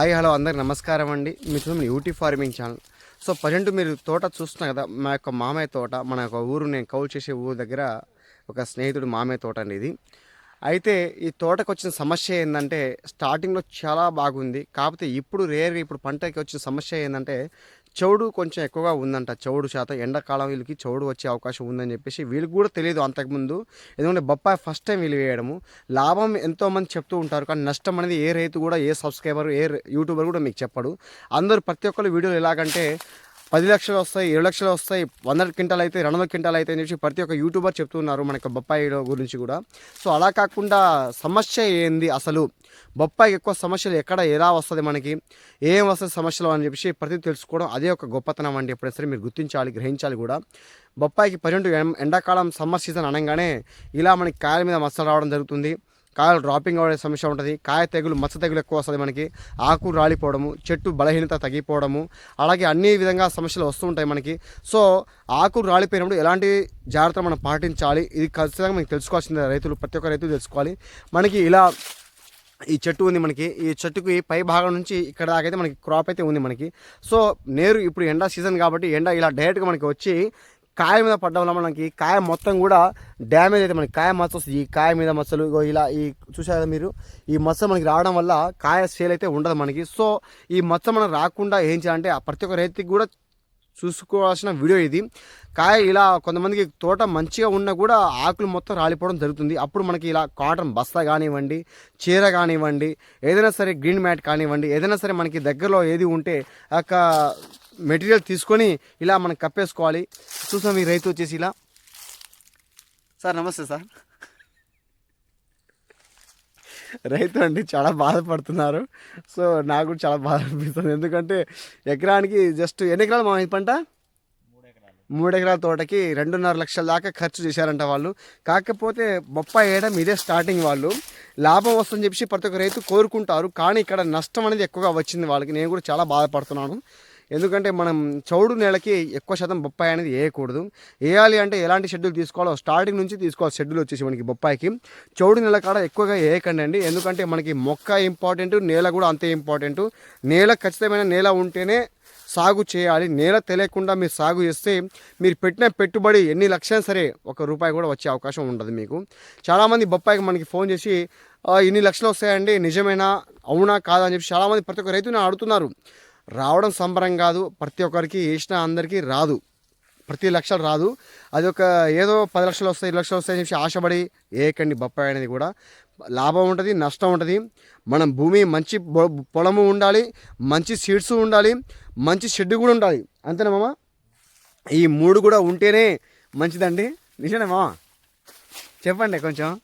Hi hello అందరికి నమస్కారం అండి. మీ UT farming channel. So present మీరు తోట చూస్తున్నారు కదా మా యొక్క మామయ్య తోట మన యొక్క ఊరు నేను కౌలు చేసే ఊరు దగ్గర ఒక స్నేహితుడు మామయ్య తోట అండి ఇది. అయితే ఈ తోటకు వచ్చిన సమస్య ఏంటంటే స్టార్టింగ్లో చాలా బాగుంది. కాకపోతే ఇప్పుడు రేర్గా ఇప్పుడు పంటకి వచ్చిన సమస్య ఏంటంటే చౌడు కొంచెం ఎక్కువగా ఉందంట. చౌడు శాతం ఎండాకాలం వీళ్ళకి చౌడు వచ్చే అవకాశం ఉందని చెప్పేసి వీళ్ళకి కూడా తెలియదు అంతకుముందు. ఎందుకంటే బొప్పాయి ఫస్ట్ టైం వీళ్ళు వేయడము. లాభం ఎంతోమంది చెప్తూ ఉంటారు కానీ నష్టం అనేది ఏ రైతు కూడా ఏ సబ్స్క్రైబర్ ఏ యూట్యూబర్ కూడా మీకు చెప్పడు. అందరూ ప్రతి ఒక్కరు వీడియోలు ఎలాగంటే పది లక్షలు వస్తాయి ఏడు లక్షలు వస్తాయి వంద క్వింటాలు అయితే రెండు వందల క్వింటాలు అయితే అని చెప్పి ప్రతి ఒక్క యూట్యూబర్ చెప్తున్నారు మనకి బొప్పాయి గురించి కూడా. సో అలా కాకుండా సమస్య ఏంది? అసలు బొప్పాయికి ఎక్కువ సమస్యలు ఎక్కడ ఎలా వస్తుంది మనకి? ఏం వస్తుంది సమస్యలు అని చెప్పి ప్రతి తెలుసుకోవడం అదే ఒక గొప్పతనం అండి. ఎప్పుడైనా సరే మీరు గుర్తించాలి గ్రహించాలి కూడా. బొప్పాయికి ప్రజెంట్ ఎండాకాలం సమ్మర్ సీజన్ అనగానే ఇలా మనకి కాయల మీద మచ్చలు రావడం జరుగుతుంది. కాయలు డ్రాపింగ్ అవ్వడే సమస్య ఉంటుంది. కాయ తెగులు మచ్చ తెగులు ఎక్కువ వస్తుంది మనకి. ఆకు రాలిపోవడము చెట్టు బలహీనత తగ్గిపోవడము అలాగే అన్ని విధంగా సమస్యలు వస్తూ ఉంటాయి మనకి. సో ఆకు రాలిపోయినప్పుడు ఎలాంటి జాగ్రత్తలు మనం పాటించాలి? ఇది ఖచ్చితంగా మనకి తెలుసుకోవాల్సిందే. రైతులు ప్రతి ఒక్క రైతు తెలుసుకోవాలి. మనకి ఇలా ఈ చెట్టు ఉంది మనకి. ఈ చెట్టుకి పై భాగం నుంచి ఇక్కడ దాకా అయితే మనకి క్రాప్ అయితే ఉంది మనకి. సో నేరు ఇప్పుడు ఎండా సీజన్ కాబట్టి ఎండ ఇలా డైరెక్ట్గా మనకి వచ్చి కాయ మీద పడ్డం వల్ల మనకి కాయ మొత్తం కూడా డ్యామేజ్ అయితే మనకి కాయ మచ్చ వస్తుంది. ఈ కాయ మీద మచ్చలు ఇలా ఈ చూసారు కదా మీరు? ఈ మచ్చ మనకి రావడం వల్ల కాయ సేల్ అయితే ఉండదు మనకి. సో ఈ మచ్చ మనం రాకుండా ఏం చేయాలంటే ఆ ప్రతి ఒక్క రైతుకి కూడా చూసుకోవాల్సిన వీడియో ఇది. కాయ ఇలా కొంతమందికి తోట మంచిగా ఉన్నా కూడా ఆకులు మొత్తం రాలిపోవడం జరుగుతుంది. అప్పుడు మనకి ఇలా కాటన్ బస్తా కానివ్వండి చీర కానివ్వండి ఏదైనా సరే గ్రీన్ మ్యాట్ కానివ్వండి ఏదైనా సరే మనకి దగ్గరలో ఏది ఉంటే ఆ మెటీరియల్ తీసుకొని ఇలా మనం కప్పేసుకోవాలి. చూసాం ఈ రైతు వచ్చేసి ఇలా. సార్ నమస్తే సార్. రైతు అండి చాలా బాధపడుతున్నారు. సో నాకు కూడా చాలా బాధ అనిపిస్తుంది. ఎందుకంటే ఎకరానికి జస్ట్ ఎన్ని ఎకరాలు మా పంట? మూడు ఎకరాల తోటకి రెండున్నర లక్షల దాకా ఖర్చు చేశారంట వాళ్ళు. కాకపోతే బొప్పాయి వేయడం ఇదే స్టార్టింగ్ వాళ్ళు. లాభం వస్తుందని చెప్పి ప్రతి ఒక్క రైతు కోరుకుంటారు. కానీ ఇక్కడ నష్టం అనేది ఎక్కువగా వచ్చింది వాళ్ళకి. నేను కూడా చాలా బాధపడుతున్నాను. ఎందుకంటే మనం చౌడు నేలకి ఎక్కువ శాతం బొప్పాయి అనేది వేయకూడదు. వేయాలి అంటే ఎలాంటి షెడ్యూల్ తీసుకోవాలో స్టార్టింగ్ నుంచి తీసుకోవాలి షెడ్యూల్ వచ్చేసి మనకి బొప్పాయికి. చౌడు నేల కాడ ఎక్కువగా వేయకండి అండి. ఎందుకంటే మనకి మొక్క ఇంపార్టెంట్ నేల కూడా అంతే ఇంపార్టెంట్. నేల ఖచ్చితమైన నేల ఉంటేనే సాగు చేయాలి. నేల తెలియకుండా మీరు సాగు చేస్తే మీరు పెట్టిన పెట్టుబడి ఎన్ని లక్షలు సరే ఒక రూపాయి కూడా వచ్చే అవకాశం ఉండదు మీకు. చాలామంది బొప్పాయికి మనకి ఫోన్ చేసి ఇన్ని లక్షలు వస్తాయండి నిజమేనా? అవునా? కాదా? అని చెప్పి చాలామంది ప్రతి ఒక్క రైతుని అడుగుతున్నారు. రావడం సంబరం కాదు. ప్రతి ఒక్కరికి వేసిన అందరికీ రాదు. ప్రతి లక్షలు రాదు. అది ఒక ఏదో పది లక్షలు వస్తాయి ఇరవై లక్షలు వస్తాయని చెప్పి ఆశపడి ఏకండి బొప్పాయి అనేది కూడా. లాభం ఉంటుంది నష్టం ఉంటుంది. మనం భూమి మంచి పొలము ఉండాలి మంచి సీడ్స్ ఉండాలి మంచి షెడ్ కూడా ఉండాలి. అంతేనా మామ? ఈ మూడు కూడా ఉంటేనే మంచిదండి. నిజమే మామ? చెప్పండి కొంచెం.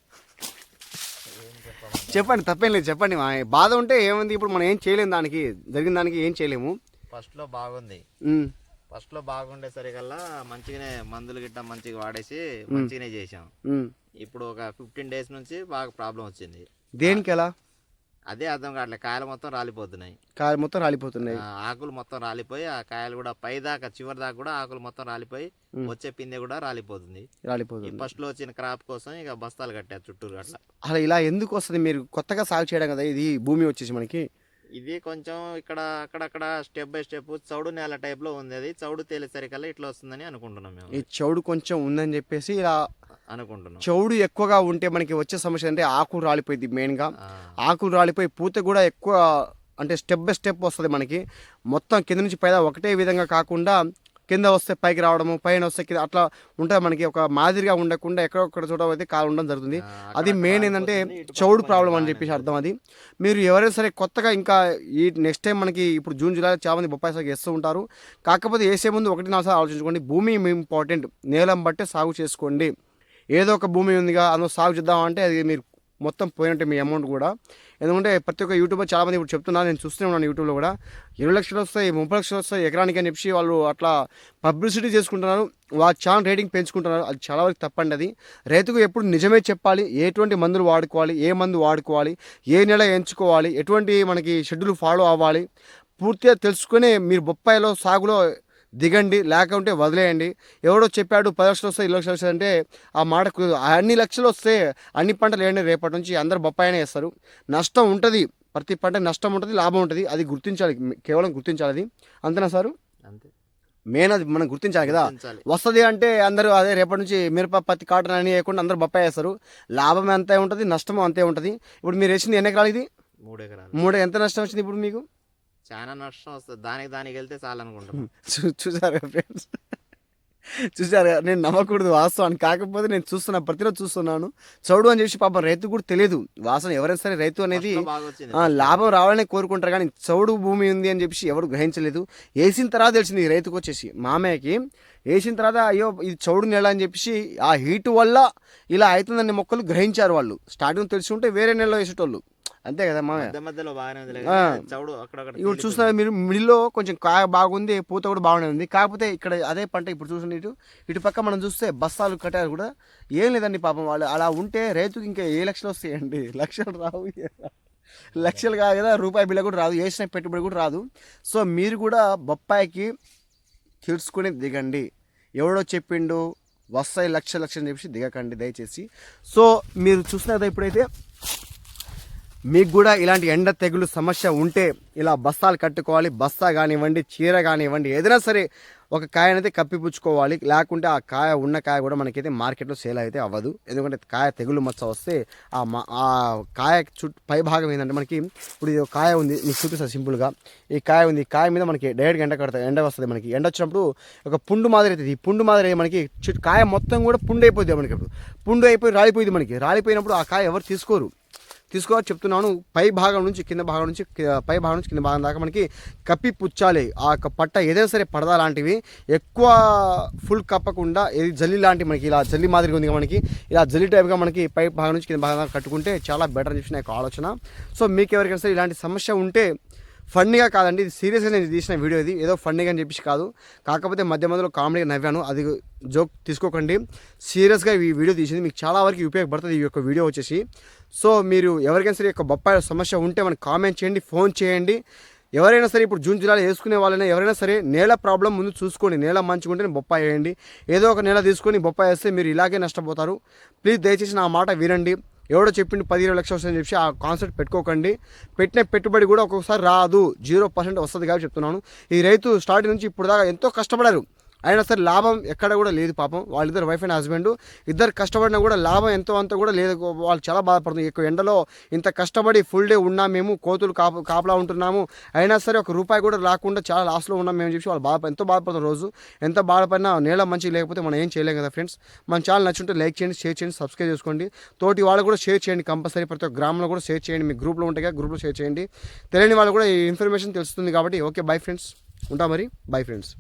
చెప్పండి తప్పేం లేదు చెప్పండి. బాధ ఉంటే ఏముంది? ఇప్పుడు మనం ఏం చేయలేము దానికి. జరిగిన దానికి ఏం చేయలేము. ఫస్ట్లో బాగుంది. ఫస్ట్లో బాగుండేసరికల్లా మంచిగానే మందులు గిట్ట మంచిగా వాడేసి మంచిగానే చేసాం. ఇప్పుడు ఒక ఫిఫ్టీన్ డేస్ నుంచి బాగా ప్రాబ్లం వచ్చింది. దేనికి ఎలా అదే అర్థం కావట్లే. కాయలు మొత్తం రాలిపోతున్నాయి. కాయలు మొత్తం రాలిపోతున్నాయి. ఆకులు మొత్తం రాలిపోయి ఆ కాయలు కూడా పై దాకా చివరి దాకా కూడా ఆకులు మొత్తం రాలిపోయి వచ్చే పిందె కూడా రాలిపోతుంది. రాలిపోతుంది. ఫస్ట్లో వచ్చిన క్రాప్ కోసం ఇక బస్తాలు కట్టారు చుట్టూరు అట్లా. అలా ఇలా ఎందుకు వస్తుంది? మీరు కొత్తగా సాగు చేయడం కదా ఇది భూమి వచ్చేసి మనకి. ఇది కొంచెం ఇక్కడ అక్కడక్కడ స్టెప్ బై స్టెప్ చౌడు నేల టైప్లో ఉంది అది. చౌడు తేలేసరికల్లా ఇట్లా వస్తుందని అనుకుంటున్నాం మేము. ఈ చౌడు కొంచెం ఉందని చెప్పేసి ఇలా అనుకుంటున్నాం. చౌడు ఎక్కువగా ఉంటే మనకి వచ్చే సమస్య అంటే ఆకులు రాలిపోయింది మెయిన్గా. ఆకులు రాలిపోయి పూత కూడా ఎక్కువ అంటే స్టెప్ బై స్టెప్ వస్తుంది మనకి. మొత్తం కింద నుంచి పైదా ఒకటే విధంగా కాకుండా కింద వస్తే పైకి రావడము పైన వస్తే కింద అట్లా ఉంటుంది మనకి. ఒక మాదిరిగా ఉండకుండా ఎక్కడొక్కడ చోట అయితే కాలు ఉండడం జరుగుతుంది. అది మెయిన్ ఏంటంటే చౌడు ప్రాబ్లం అని చెప్పేసి. అర్థం అది. మీరు ఎవరైనా సరే కొత్తగా ఇంకా ఈ నెక్స్ట్ టైం మనకి ఇప్పుడు జూన్ జూలై చాలా మంది బొప్పాయి సాగు వేస్తూ ఉంటారు. కాకపోతే వేసే ముందు ఒకటి నాలుగు సార్లు ఆలోచించుకోండి. భూమి ఇంపార్టెంట్. నేలం బట్టే సాగు చేసుకోండి. ఏదో ఒక భూమి ఉందిగా అందులో సాగు చేద్దామంటే అది మీరు మొత్తం పోయినట్టే మీ అమౌంట్ కూడా. ఎందుకంటే ప్రతి ఒక్క యూట్యూబర్ చాలా మంది ఇప్పుడు చెప్తున్నారు నేను చూస్తూనే ఉన్నాను యూట్యూబ్లో కూడా. ఇరవై లక్షలు వస్తాయి ముప్పై లక్షలు వస్తాయి ఎకరానికి అని చెప్పి వాళ్ళు అట్లా పబ్లిసిటీ చేసుకుంటున్నారు వాళ్ళ ఛానల్ రేటింగ్ పెంచుకుంటున్నారు. అది చాలా వరకు తప్పండి అది. రైతుకు ఎప్పుడు నిజమే చెప్పాలి ఎటువంటి మందులు వాడుకోవాలి ఏ మందు వాడుకోవాలి ఏ నెల ఎంచుకోవాలి ఎటువంటి మనకి షెడ్యూల్ ఫాలో అవ్వాలి పూర్తిగా తెలుసుకునే మీరు బొప్పాయిలో సాగులో దిగండి లేకుంటే వదిలేయండి. ఎవడో చెప్పాడు పది లక్షలు వస్తాయి ఇరవై లక్షలు వస్తాయి అంటే ఆ మాటకు అన్ని లక్షలు వస్తే అన్ని పంటలు వేయండి రేపటి నుంచి అందరు బొప్పాయినే వేస్తారు. నష్టం ఉంటుంది ప్రతి పంట నష్టం ఉంటుంది లాభం ఉంటుంది అది గుర్తించాలి కేవలం గుర్తించాలి అది అంతేనా సార్? అంతే. మెయిన్ అది మనం గుర్తించాలి కదా. వస్తుంది అంటే అందరూ అదే రేపటి నుంచి మిరప పత్తి కాటన్ అని వేయకుండా అందరూ బొప్పాయి వేస్తారు. లాభం అంతే ఉంటుంది నష్టం అంతే ఉంటుంది. ఇప్పుడు మీరు వేసింది ఎన్ని ఎకరాలు ఇది? మూడు ఎకరాలు. మూడు ఎంత నష్టం వచ్చింది ఇప్పుడు మీకు? చాలా నష్టం వస్తుంది. దానికి దానికి వెళ్తే చాలనుకుంటున్నాం. చూ- చూసారు ఫ్రెండ్స్ చూసారు నేను నమ్మకూడదు వాస్తవాన్ని కాకపోతే నేను చూస్తున్నా ప్రతిరోజు చూస్తున్నాను. చౌడు అని చెప్పి పాపం రైతు కూడా తెలియదు. వాసన ఎవరైనా సరే రైతు అనేది లాభం రావాలని కోరుకుంటారు కానీ చౌడు భూమి ఉంది అని చెప్పి ఎవరు గ్రహించలేదు. వేసిన తర్వాత తెలిసింది ఈ రైతుకు వచ్చేసి మామయ్యకి. వేసిన తర్వాత అయ్యో ఇది చౌడు నెల అని చెప్పేసి ఆ హీట్ వల్ల ఇలా అవుతుందని మొక్కలు గ్రహించారు వాళ్ళు. స్టార్టింగ్ తెలిసి ఉంటే వేరే నెలలో వేసేటోళ్ళు. అంతే కదా మామయ్య మధ్యలో బాగానే. చౌడు ఇప్పుడు చూస్తున్నారు మీరు మిడిల్లో కొంచెం కాయ బాగుంది పూత కూడా బాగానే ఉంది. కాకపోతే ఇక్కడ అదే పంట ఇప్పుడు చూసిన ఇటు ఇటు పక్క మనం చూస్తే బస్తాలు కట్టారు కూడా ఏం లేదండి పాపం. వాళ్ళు అలా ఉంటే రైతుకి ఇంకా ఏ లక్షలు వస్తాయండి? లక్షలు రావు లక్షలు కాదు కదా రూపాయి బిల్ల కూడా రాదు వేసిన పెట్టుబడి కూడా రాదు. సో మీరు కూడా బొప్పాయికి తెలుసుకుని దిగండి. ఎవడో చెప్పిండు వస్తాయి లక్ష లక్షలు చెప్పి దిగకండి దయచేసి. సో మీరు చూసిన కదా ఇప్పుడైతే మీకు కూడా ఇలాంటి ఎండ తెగులు సమస్య ఉంటే ఇలా బస్తాలు కట్టుకోవాలి బస్తా కానివ్వండి చీర కానివ్వండి ఏదైనా సరే ఒక కాయ అనేది కప్పిపుచ్చుకోవాలి. లేకుంటే ఆ కాయ ఉన్న కాయ కూడా మనకైతే మార్కెట్లో సేల్ అయితే అవ్వదు. ఎందుకంటే కాయ తెగులు మచ్చ వస్తే ఆ మా ఆ కాయ చుట్టూ పై భాగం ఏంటంటే మనకి ఇప్పుడు ఇది ఒక కాయ ఉంది మీకు చూపిస్తాను సింపుల్గా. ఈ కాయ ఉంది ఈ కాయ మీద మనకి డైరెక్ట్గా ఎండ కడతాయి ఎండ వస్తుంది మనకి. ఎండ వచ్చినప్పుడు ఒక పుండు మాదిరి అవుతుంది ఈ పుండు మాదిరి మనకి కాయ మొత్తం కూడా పుండు అయిపోతుంది మనకి ఇప్పుడు పుండు అయిపోయి రాలిపోయింది మనకి. రాలిపోయినప్పుడు ఆ కాయ ఎవరు తీసుకోరు. తీసుకోవాలి చెప్తున్నాను. పై భాగం నుంచి కింద భాగం నుంచి పై భాగం నుంచి కింద భాగం దాకా మనకి కప్పి పుచ్చాలి. ఆ యొక్క పట్ట ఏదైనా సరే పడదా లాంటివి. ఎక్కువ ఫుల్ కప్పకుండా ఏది జల్లి లాంటి మనకి ఇలా జల్లి మాదిరిగా ఉంది మనకి ఇలా జల్లి టైప్గా మనకి పై భాగం నుంచి కింద భాగం దాకా కట్టుకుంటే చాలా బెటర్ అని చెప్పి ఆలోచన. సో మీకు ఎవరికైనా సరే ఇలాంటి సమస్య ఉంటే ఫన్నీగా కాదండి ఇది సీరియస్గా నేను తీసిన వీడియో ఇది. ఏదో ఫన్నీగా అని చెప్పేసి కాదు. కాకపోతే మధ్య మధ్యలో కామెడీగా నవ్వాను. అది జోక్ తీసుకోకండి. సీరియస్గా ఈ వీడియో తీసింది. మీకు చాలా వరకు ఉపయోగపడుతుంది ఈ యొక్క వీడియో వచ్చేసి. సో మీరు ఎవరికైనా సరే యొక్క బొప్పాయి సమస్య ఉంటే మనకి కామెంట్ చేయండి ఫోన్ చేయండి. ఎవరైనా సరే ఇప్పుడు జూన్ జూలైలో వేసుకునే వాళ్ళైనా ఎవరైనా సరే నేల ప్రాబ్లం ముందు చూసుకోండి. నేల మంచిగుంటే బొప్పాయి వేయండి. ఏదో ఒక నేల తీసుకొని బొప్పాయి వేస్తే మీరు ఇలాగే నష్టపోతారు. ప్లీజ్ దయచేసి నా మాట వినండి. ఎవడో చెప్పిండు పది ఇరవై లక్షలు వస్తుందని చెప్పి ఆ కాన్సెప్ట్ పెట్టుకోకండి. పెట్టిన పెట్టుబడి కూడా ఒక్కొక్కసారి రాదు. జీరో పర్సెంట్ వస్తుంది కాబట్టి చెప్తున్నాను. ఈ రైతు స్టార్టింగ్ నుంచి ఇప్పుడు దాకా ఎంతో కష్టపడారు. అయినా సరే లాభం ఎక్కడ కూడా లేదు పాపం. వాళ్ళిద్దరు వైఫ్ అండ్ హస్బెండ్ ఇద్దరు కష్టపడినా కూడా లాభం ఎంతో అంత కూడా లేదు. వాళ్ళు చాలా బాధపడుతుంది ఎక్కువ ఎండలో ఇంత కష్టపడి ఫుల్ డే ఉన్నాం మేము కోతులు కాపు కాపలా ఉంటున్నాము. అయినా సరే ఒక రూపాయి కూడా రాకుండా చాలా లాస్లో ఉన్నాం మేము చెప్పి వాళ్ళు బాధ ఎంతో బాధపడుతున్నారు రోజు. ఎంత బాధపడినా నేల మంచి లేకపోతే మనం ఏం చేయలేం కదా ఫ్రెండ్స్ మన ఛానల్ నచ్చుంటే లైక్ చేయండి షేర్ చేయండి సబ్స్క్రైబ్ చేసుకోండి. తోటి వాళ్ళు కూడా షేర్ చేయండి కంపల్సరీ ప్రతి ఒక్క గ్రామంలో కూడా షేర్ చేయండి. మీ గ్రూప్లో ఉంటాయి కదా గ్రూప్లో షేర్ చేయండి. తెలియని వాళ్ళు కూడా ఈ ఇన్ఫర్మేషన్ తెలుస్తుంది కాబట్టి ఓకే బై ఫ్రెండ్స్ ఉంటా మరి? Bye friends